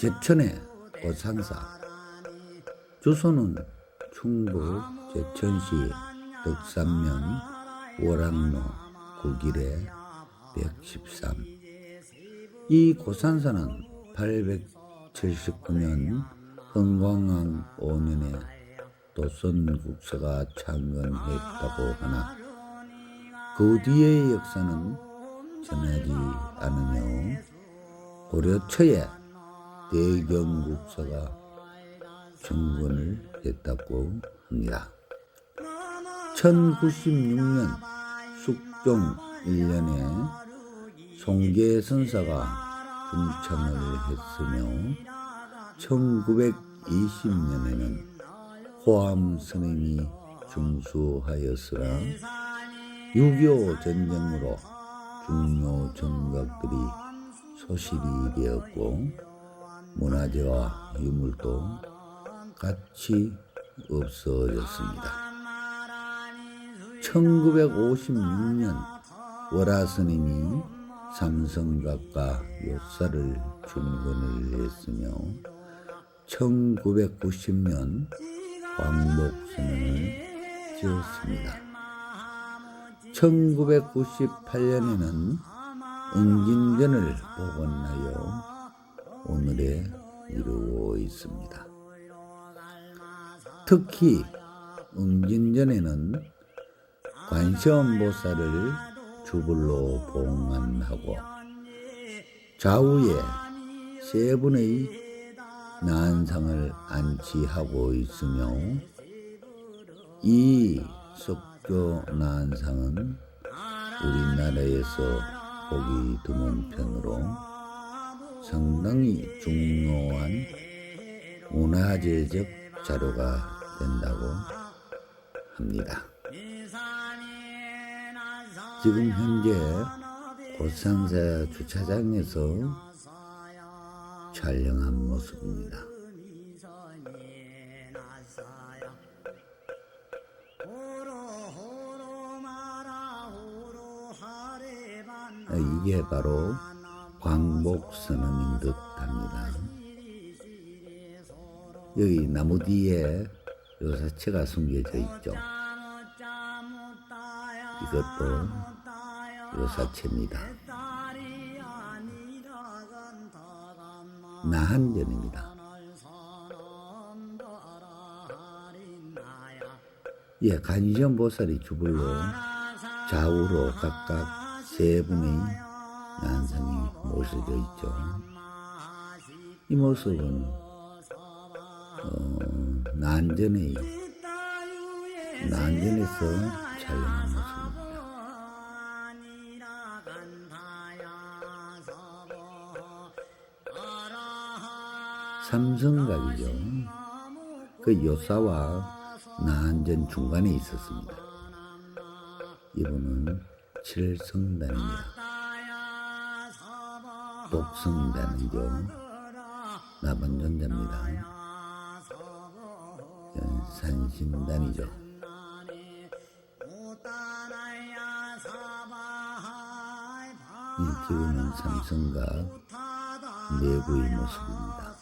제천의 고산사. 주소는 충북 제천시 덕산면 월암로 구길에 113 이 고산사는 879년 흥광왕 5년에 도선국사가 창건했다고 하나. 그 뒤의 역사는 전하지 않으며 고려 초에 대경국사가 정권을 했다고 합니다. 1096년 숙종 1년에 송계선사가 중창을 했으며 1920년에는 호암 스님이 중수하였으나 6.25 전쟁으로 중요 정각들이 소실이 되었고 문화재와 유물도 같이 없어졌습니다. 1956년 월화스님이 삼성각과 요사를 중건을 했으며 1990년 광복선언을 지었습니다. 1998년에는 응진전을 복원하여 오늘에 이루고 있습니다. 특히 응진전에는 관세음보살을 주불로 봉안하고 좌우에 세 분의 난상을 안치하고 있으며 이 석조 난상은 우리나라에서 보기 드문 편으로 상당히 중요한 문화재적 자료가 된다고 합니다. 지금 현재 고산사 주차장에서 촬영한 모습입니다. 이게 바로 광복 선언인 듯 합니다. 여기 나무 뒤에 요사체가 숨겨져 있죠. 이것도 요사체입니다. 나한전입니다. 예, 간시전 보살이 주불로 좌우로 각각 세 분의 난상이 모셔져 있죠. 이 모습은 어, 난전의 난전에서 촬영한 모습입니다. 삼성각이죠. 그 요사와 난전 중간에 있었습니다. 이분은 칠성단입니다. 독성단이죠. 나반존자입니다. 산신단이죠. 이 지금은 삼성각 내부의 모습입니다.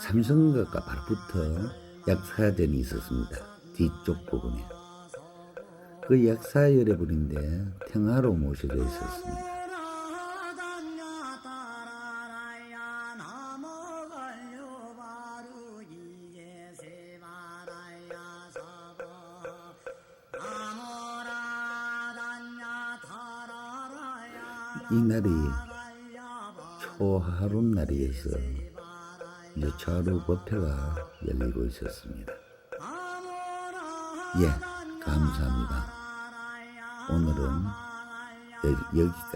삼성각과 바로 붙어 약사전이 있었습니다. 뒤쪽 부분에. 그 약사열의 분인데 평화로 모셔져 있었습니다. 이 날이 초하룻 날이어서 이제 초하루 법회가 열리고 있었습니다. 예, 감사합니다. 오늘은 여기까지.